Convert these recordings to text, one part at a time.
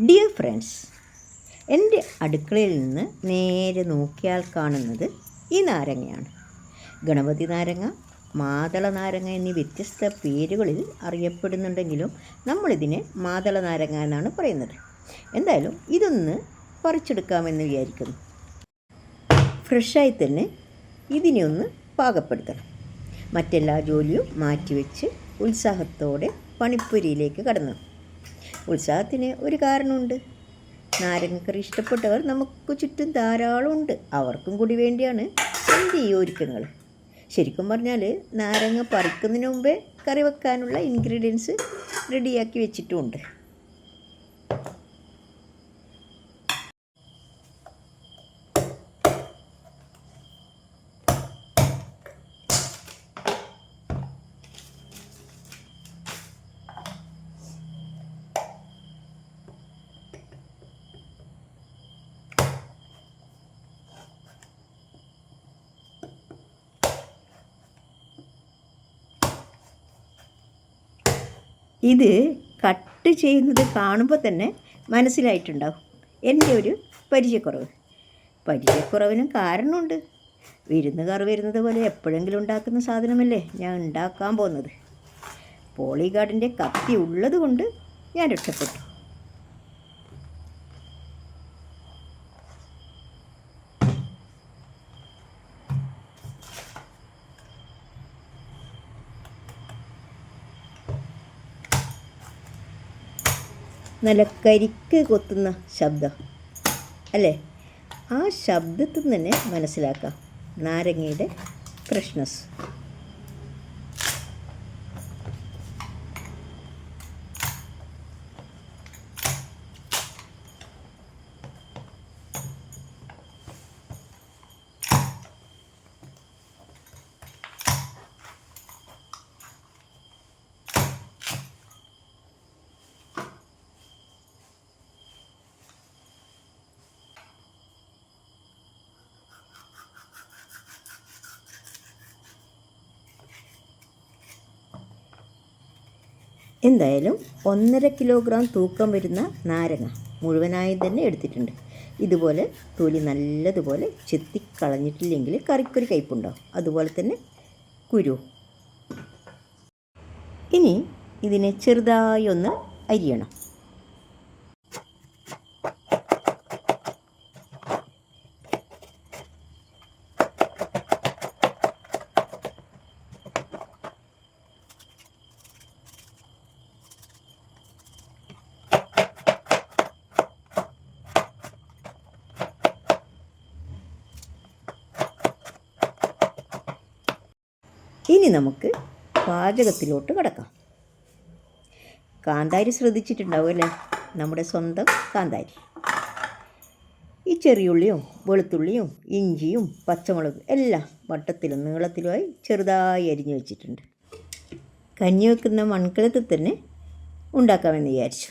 Dear friends എന്റെ അടുക്കളയിൽ നിന്ന് നേരെ നോക്കിയാൽ കാണുന്നത് ഈ നാരങ്ങയാണ്. ഗണപതി നാരങ്ങ മാതള നാരങ്ങ എന്നീ വ്യത്യസ്ത പേരുകളിൽ അറിയപ്പെടുന്നുണ്ടെങ്കിലും നമ്മളിതിനെ മാതള നാരങ്ങ എന്നാണ് പറയുന്നത്. എന്തായാലും ഇതൊന്ന് പറിച്ചെടുക്കാമെന്ന് വിചാരിക്കുന്നു. ഫ്രഷായി തന്നെ ഇതിനെ ഒന്ന് പാകപ്പെടുത്തണം. മറ്റെല്ലാ ജോലിയും മാറ്റിവെച്ച് ഉത്സാഹത്തോടെ പണിപ്പുരിയിലേക്ക് കടന്നു. ഉത്സാഹത്തിന് ഒരു കാരണമുണ്ട്. നാരങ്ങക്കറി ഇഷ്ടപ്പെട്ടവർ നമുക്ക് ചുറ്റും ധാരാളം ഉണ്ട് അവർക്കും കൂടി വേണ്ടിയാണ് എന്റെ ഈ ഒരുക്കങ്ങൾ. ശരിക്കും പറഞ്ഞാൽ നാരങ്ങ പറിക്കുന്നതിന് മുമ്പേ കറി വെക്കാനുള്ള ഇൻഗ്രീഡിയൻസ് റെഡിയാക്കി വെച്ചിട്ടുമുണ്ട്. ഇത് കട്ട് ചെയ്യുന്നത് കാണുമ്പോൾ തന്നെ മനസ്സിലായിട്ടുണ്ടാവും. എന്റെ ഒരു പരിചയക്കുറവ്. പരിചയക്കുറവിനും കാരണമുണ്ട്. വിരുന്നുകാർ വരുന്നത് പോലെ എപ്പോഴെങ്കിലും ഉണ്ടാക്കുന്ന സാധനമല്ലേ ഞാൻ ഉണ്ടാക്കാൻ പോകുന്നത്. പോളിഗാർഡിന്റെ കത്തി ഉള്ളത് കൊണ്ട് ഞാൻ രക്ഷപ്പെട്ടു. നല്ല കരിക്ക് കൊത്തുന്ന ശബ്ദം. അല്ലേ? ആ ശബ്ദത്തിൽ തന്നെ മനസ്സിലാക്കാം. നാരങ്ങയുടെ ഫ്രഷ്നെസ് എന്തായാലും ഒന്നര കിലോഗ്രാം തൂക്കം വരുന്ന നാരങ്ങ മുഴുവനായും തന്നെ എടുത്തിട്ടുണ്ട്. ഇതുപോലെ തൊലി നല്ലതുപോലെ ചെത്തിക്കളഞ്ഞിട്ടില്ലെങ്കിൽ കറിക്കൊരു കയ്പുണ്ടാവും അതുപോലെ തന്നെ കുരു. ഇനി ഇതിനെ ചെറുതായി ഒന്ന് അരിയണം. ഇനി നമുക്ക് പാചകത്തിലോട്ട് കിടക്കാം. കാന്താരി ശ്രദ്ധിച്ചിട്ടുണ്ടാവും അല്ലേ നമ്മുടെ സ്വന്തം കാന്താരി. ഈ ചെറിയുള്ളിയും വെളുത്തുള്ളിയും ഇഞ്ചിയും പച്ചമുളകും എല്ലാം വട്ടത്തിലും നീളത്തിലുമായി ചെറുതായി അരിഞ്ഞു വെച്ചിട്ടുണ്ട്. കഞ്ഞി വെക്കുന്ന മൺകലത്തിൽ തന്നെ ഉണ്ടാക്കാമെന്ന് വിചാരിച്ചു.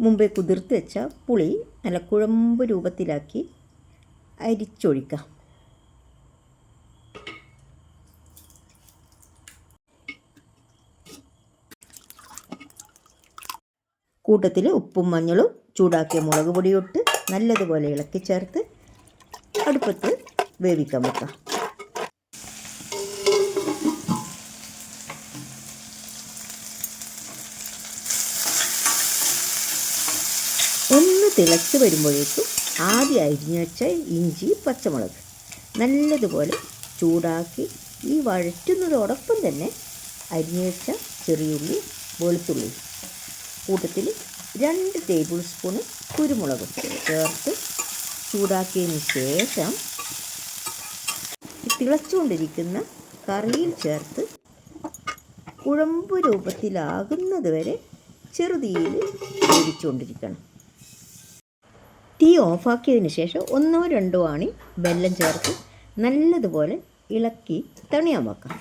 മുമ്പേ കുതിർത്ത് വെച്ച പുളി നല്ല കുഴമ്പ് രൂപത്തിലാക്കി അരിച്ചൊഴിക്കാം. കൂട്ടത്തിൽ ഉപ്പും മഞ്ഞളും ചൂടാക്കിയ മുളക് പൊടിയിട്ട് നല്ലതുപോലെ ഇളക്കി ചേർത്ത് അടുപ്പത്ത് വേവിക്കാൻ വെക്കാം. ഒന്ന് തിളച്ച് വരുമ്പോഴേക്കും ആദ്യം അരിഞ്ഞു വെച്ച ഇഞ്ചി പച്ചമുളക് നല്ലതുപോലെ ചൂടാക്കി ഈ വഴറ്റുന്നതോടൊപ്പം തന്നെ അരിഞ്ഞു വെച്ച ചെറിയുള്ളി വെളുത്തുള്ളി കൂട്ടത്തിൽ രണ്ട് ടേബിൾ സ്പൂണ് കുരുമുളകും ചേർത്ത് ചൂടാക്കിയതിന് ശേഷം തിളച്ചുകൊണ്ടിരിക്കുന്ന കറിയിൽ ചേർത്ത് കുഴമ്പ് രൂപത്തിലാകുന്നത് വരെ ചെറുതീയിൽ വേവിച്ചുകൊണ്ടിരിക്കണം. തീ ഓഫാക്കിയതിന് ശേഷം ഒന്നോ രണ്ടോ ആണി വെല്ലം ചേർത്ത് നല്ലതുപോലെ ഇളക്കി തണിയാൻ വെക്കാം.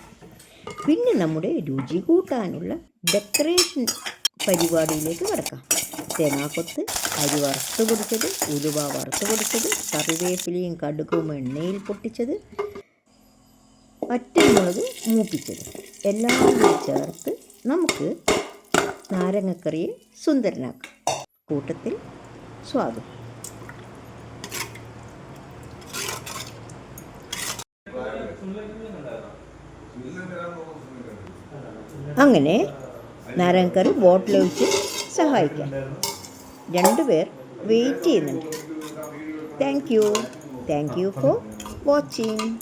പിന്നെ നമ്മുടെ രുചി കൂട്ടാനുള്ള ഡെക്കറേഷൻ പരിപാടിയിലേക്ക് കിടക്കാം. തേങ്ങാക്കൊത്ത് അരി വറുത്ത് പൊടിച്ചത് ഉലുവ വറുത്ത് പൊടിച്ചത് കറിവേപ്പിലയും കടുകും എണ്ണയിൽ പൊട്ടിച്ചത് പച്ചമുളക് മൂപ്പിച്ചത്. എല്ലാം കൂടി ചേർത്ത് നമുക്ക് നാരങ്ങക്കറിയെ സുന്ദരനാക്കാം. കൂട്ടത്തിൽ സ്വാദും അങ്ങനെ നാരങ്ങക്കറി ബോട്ടിലൊഴിച്ച് സഹായിക്കാം. രണ്ടുപേർ വെയിറ്റ് ചെയ്യുന്നുണ്ട്. Thank you thank you for watching